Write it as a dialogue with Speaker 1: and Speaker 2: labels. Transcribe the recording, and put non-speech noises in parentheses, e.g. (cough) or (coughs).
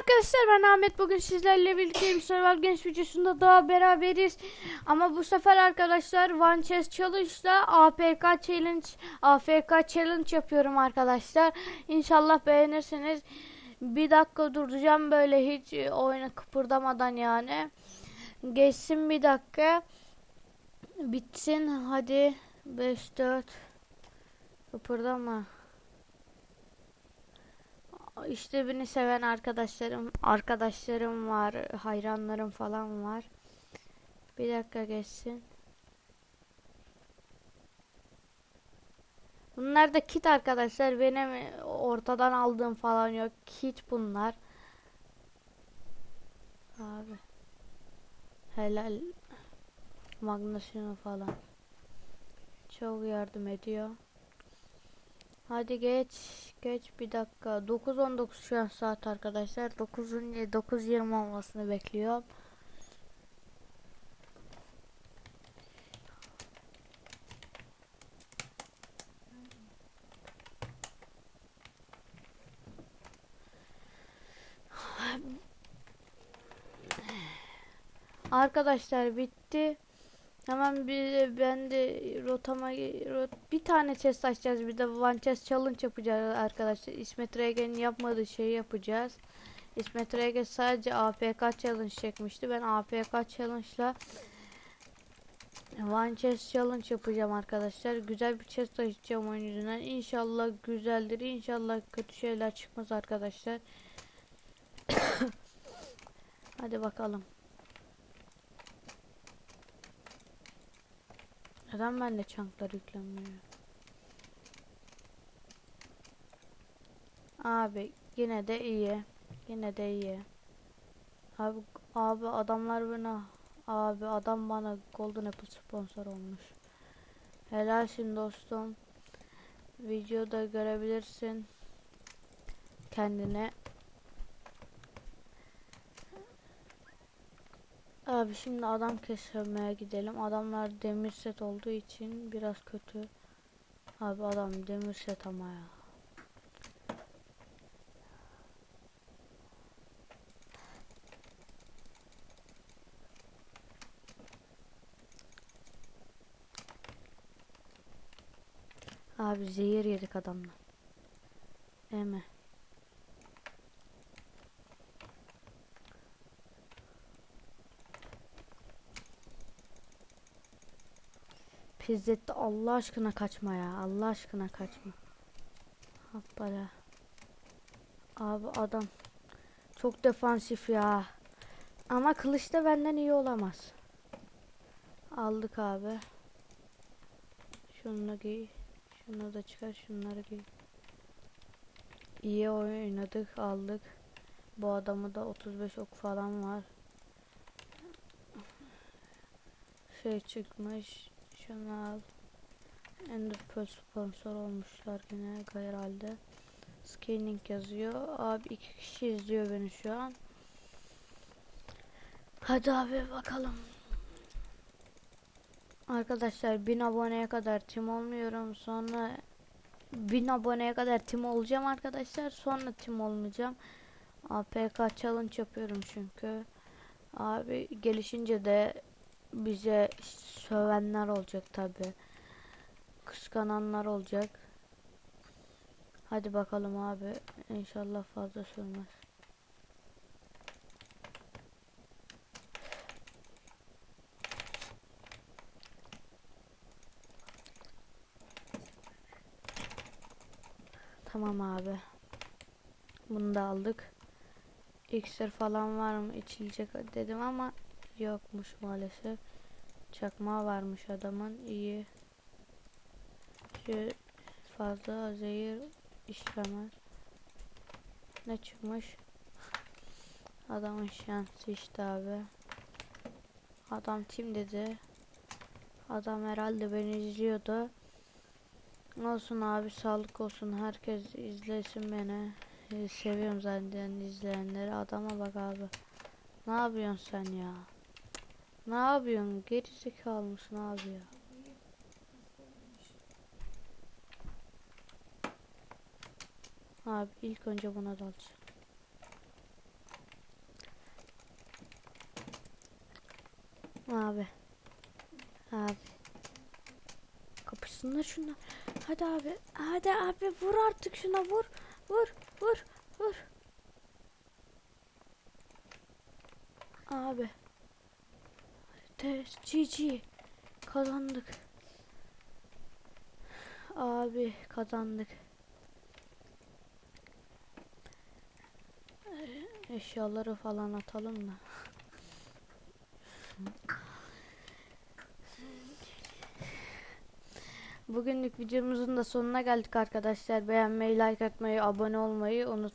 Speaker 1: arkadaşlar ben Ahmet. Bugün sizlerle birlikteyim Survival Games videosunda daha beraberiz. Ama bu sefer arkadaşlar One Chess Challenge'da APK Challenge AFK Challenge yapıyorum arkadaşlar. İnşallah beğenirsiniz. Bir dakika duracağım böyle hiç oyunu kıpırdamadan yani. Geçsin bir dakika. Bitsin hadi. 5 4 kıpırdama işte beni seven arkadaşlarım, arkadaşlarım var, hayranlarım falan var. Bir dakika geçsin. Bunlar da kit arkadaşlar. Benim ortadan aldığım falan yok. Kit bunlar. Abi. Helal. Magnesyumu falan. Çok yardım ediyor. Hadi geç. Geç bir dakika. 9.19 şu an saat arkadaşlar. 9'un 9.20 olmasını bekliyorum. Arkadaşlar bitti. Hemen bir ben de rotama rot, bir tane chest açacağız. Bir de one chest challenge yapacağız arkadaşlar. İsmet Regen'in yapmadığı şeyi yapacağız. İsmet Regen sadece APK challenge çekmişti. Ben APK challenge'la one chest challenge yapacağım arkadaşlar. Güzel bir chest açacağım oyun yüzünden. İnşallah güzeldir. İnşallah kötü şeyler çıkmaz arkadaşlar. (coughs) Hadi bakalım. Neden bende çanklar yüklenmiyor? Abi yine de iyi. Yine de iyi. Abi abi adamlar bana abi adam bana Golden Apple sponsor olmuş. Helalsin dostum. Videoda görebilirsin kendine. Abi şimdi adam kesmeye gidelim. Adamlar demir set olduğu için biraz kötü. Abi adam demir set ama ya. Abi zehir yedik adamla. Eme. Pizzette Allah aşkına kaçma ya. Allah aşkına kaçma. Hoppala. Abi adam çok defansif ya. Ama kılıç da benden iyi olamaz. Aldık abi. Şunu giy. Şunu da çıkar. Şunları giy. İyi oynadık. Aldık. Bu adamı da 35 ok falan var. Şey çıkmış. Şunu al. Enderpearl sponsor olmuşlar yine herhalde. Scaling yazıyor. Abi iki kişi izliyor beni şu an. Hadi abi bakalım. Arkadaşlar 1000 aboneye kadar tim olmuyorum. Sonra 1000 aboneye kadar tim olacağım arkadaşlar. Sonra tim olmayacağım. APK challenge yapıyorum çünkü. Abi gelişince de bize sövenler olacak tabi. Kıskananlar olacak. Hadi bakalım abi. İnşallah fazla sürmez. Tamam abi. Bunu da aldık. İksir falan var mı içilecek dedim ama yokmuş maalesef. Çakmağı varmış adamın iyi. Şu fazla zehir işlemez. Ne çıkmış? Adamın şansı işte abi. Adam kim dedi? Adam herhalde beni izliyordu. Olsun abi sağlık olsun. Herkes izlesin beni. Ee, Seviyorum zaten izleyenleri. Adama bak abi. Ne yapıyorsun sen ya? Ne yapıyorsun? Gerizekalı mısın abi ya? Abi ilk önce buna dalacağım. Abi. Abi. Kapışsınlar şunlar. Hadi abi. Hadi abi vur artık şuna vur. Vur. Vur. Vur. Abi. Test GG. Kazandık. Abi kazandık. Ee, Eşyaları falan atalım da. Bugünlük videomuzun da sonuna geldik arkadaşlar. Beğenmeyi, like atmayı, abone olmayı unutmayın.